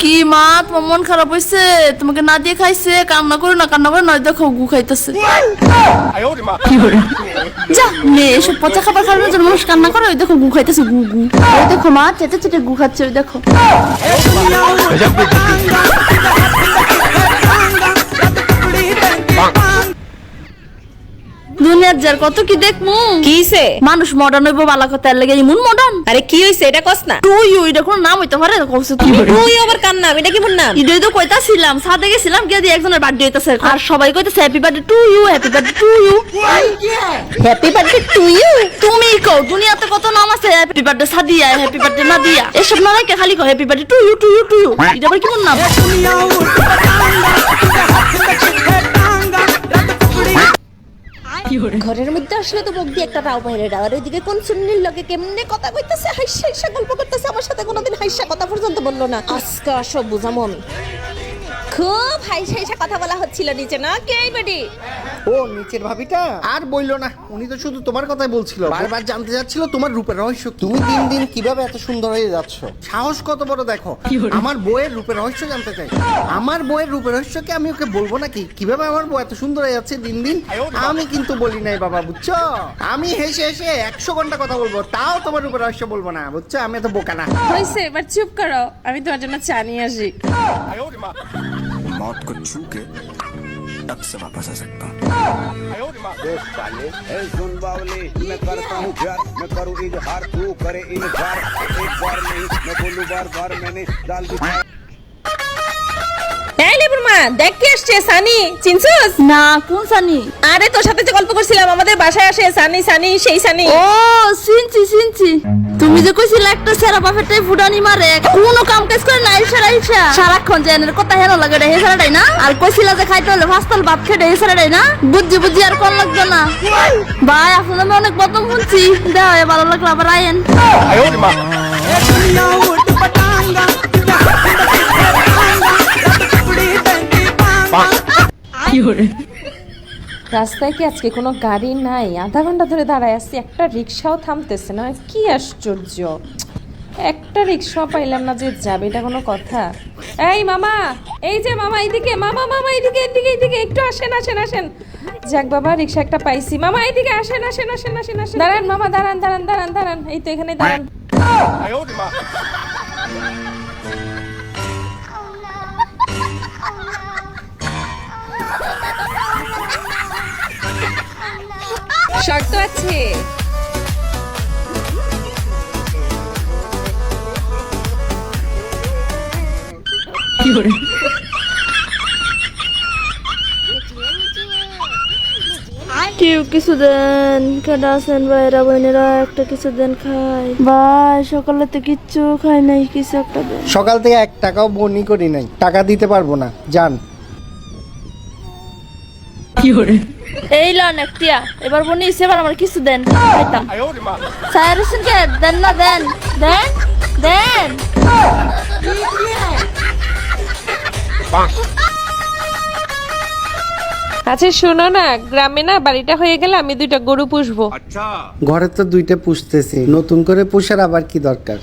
কি মা তোমার মন খারাপ হয়েছে তোমাকে না দিয়ে খাইছে কান্না করে না কান্না করে নয় দেখো গু খাইতেছে যা মেয়ে এসব পচা খাবার খাওয়ার জন্য মানুষ কান্না করে ওই দেখো গু খাইতেছে গু গু ওই দেখো মা চেটে চেটে গু খাচ্ছে ওই দেখো দুনিয়ার যার কত কি দেখমু? কিছে মানুষ মডার্ন হইব বালা কথা এর লাগে ইমুন মডার্ন আরে কি হইছে এটা কস না। তুই ওইটা কোনো নাম হইতে পারে? কইছে তুই তুই। আবার কার নাম? এটা কি মোর নাম? ইডই তো কইতাছিলাম সাথে গেছিলাম গিয়ে দিয়ে একজনের বার্থডে হইতাছে আর সবাই কইতাছে happy birthday to you happy birthday to you happy birthday to you তুমি কও দুনিয়াতে কত নাম আছে? Happy birthday Sadia happy birthday Nadia. এসব না রেখে খালি কও happy birthday to you to you to you এটা আবার কেমন নাম? ঘরের মধ্যে আসলে তো মুখ একটা রাও বাইরে আর ওইদিকে কোন সুন্নির লগে কেমনে কথা কইতাছে, হাইসা হাইসা গল্প করতেছে, আমার সাথে কোনোদিন হাইসা কথা পর্যন্ত বলল না। আজকে আসো বুঝামো আমি খুব হাইসা হাইসা কথা বলা হচ্ছিল নিচে, না? কে বেডি? ও নিচের ভাবিটা? আর বইলো না উনি তো শুধু তোমার কথাই বলছিল। বারবার জানতে যাচ্ছিল তোমার রূপের রহস্য তুমি দিন দিন কীভাবে এত সুন্দর হয়ে যাচ্ছ? সাহস কত বড় দেখো আমার বইয়ের রূপের রহস্য জানতে চাই। আমার বইয়ের রূপের রহস্যকে আমি ওকে বলব নাকি? কীভাবে আমার বই এত সুন্দর হয়ে যাচ্ছে দিন দিন? আমি কিন্তু বলি নাই বাবা বুঝছ? আমি হেসে হেসে একশো ঘণ্টা কথা বলব তাও তোমার রূপের রহস্য বলব না বুঝছ? আমি তো বোকা না। হয়েছে এবার চুপ করো আমি তোমার জন্য চা নিয়ে আসি। মত কো? के तब से वापस आ सकता हूँ। मैं करता हूँ प्यार, मैं करूँ इजहार, तू करे इनकार। एक बार नहीं, मैं बोलूँ बार बार, मैंने डाल दी এই লেবুর মা দেখ কে আসছে সানি চিনছস? না কোন সানি? আরে তোর সাথে যে গল্প করছিলাম আমাদের বাসায় আসে সানি সানি সেই সানি। ও তুমি যে কইছিলে একটা সেরা বাফেটাই ফুটানি মারে কোনো কাম কাজ করে না ইসা ইসা সারাক্ষণ যে এনের কথা হেন লাগে রে হেসারাটাই না? আর কইছিলা যে খাইতে হলে ফাস্তাল ভাত খেতে হেসারাটাই না? বুঝছি বুঝছি আর কোন লাগবে না। ভাই আপনার আমি অনেক বদম শুনছি। দেওয়া ভালো লাগল আবার আয়েন। রাস্তায় কি আজকে কোনো গাড়ি নাই? আধা ঘণ্টা ধরে দাঁড়ায় আছি একটা রিক্সাও থামতেছে না। কি আশ্চর্য। একটা রিক্সা পাইলাম না যে যাবে এটা কোনো কথা? এই মামা এই যে মামা এইদিকে মামা মামা এইদিকে এইদিকে এইদিকে একটু আসেন আসেন আসেন। যাক বাবা রিক্সা একটা পাইছি। মামা এইদিকে আসেন আসেন আসেন আসেন আসেন। দাঁড়ান মামা দাঁড়ান দাঁড়ান দাঁড়ান দাঁড়ান। এই তো এখানে দাঁড়ান। শর্ত আছে। কেউ কিছু দেন কেডা আছেন ভাইরা বোনেরা? একটা কিছু দেন খাই। ভাই সকালে তো কিচ্ছু খাই নাই কিছু একটা দেন। সকাল থেকে এক টাকাও বনি করি নাই। টাকা দিতে পারব না। যান। এই লন একটিয়া এবার বনি এবার আমার কিছু দেন খাইতাম। স্যার কে দেন না দেন দেন দেন। আচ্ছা শোনো না গ্রামে না বাড়িটা হয়ে গেলে আমি দুইটা গরু পুষবো। ঘরে তো দুইটা পুষতেছি নতুন করে পুষার আবার কি দরকার?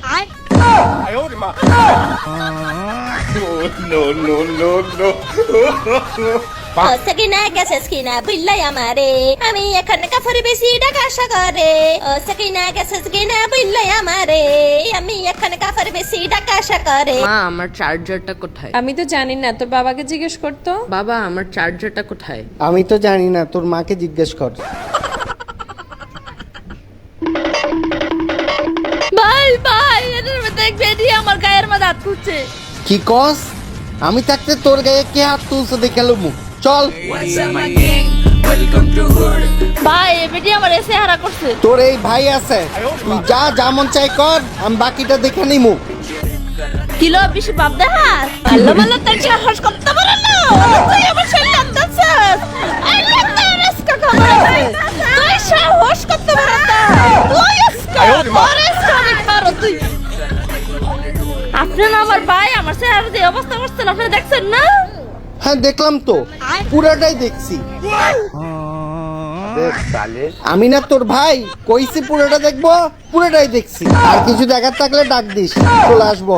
সকিনা গেছেস কিনা বিল্লাই আমারে? আমি এখানে কাফারে বেশি টাকা আশা করে ও সকিনা গেছেস কিনা বিল্লাই আমারে? আমি এখানে কাফারে বেশি টাকা আশা মা আমার চার্জারটা কোথায়? আমি তো জানি না তোর বাবাকে জিজ্ঞেস করতো? বাবা আমার চার্জারটা কোথায়? আমি তো জানি না তোর মাকে জিজ্ঞেস কর। ভাই ভাই এদের মধ্যে বেডি আমার গায়ের মধ্যে হাত তুলছে কি কস? আমি থাকতে তোর গায়ে কে হাত তুলছে দেখে মুখ চল। ভাই বেডি আমার এসে হারা করছে। তোর এই ভাই আছে। তুই যা যেমন চাই কর আমি বাকিটা দেখে নিমু। কিলো বেশি বাপ দেখাস তাই সাহস করতে পারে না। তুই আমার খবর তুই সাহস করতে পারে না। তুই আমি তুই। আপনি না আমার ভাই আমার চেহারা দিয়ে অবস্থা করছেন আপনি দেখছেন না? হ্যাঁ দেখলাম তো। পুরাটাই দেখছি। আমি না তোর ভাই কইছি পুরোটা দেখব পুরোটাই দেখছি। আর কিছু দেখার থাকলে ডাক দিস চলে আসব।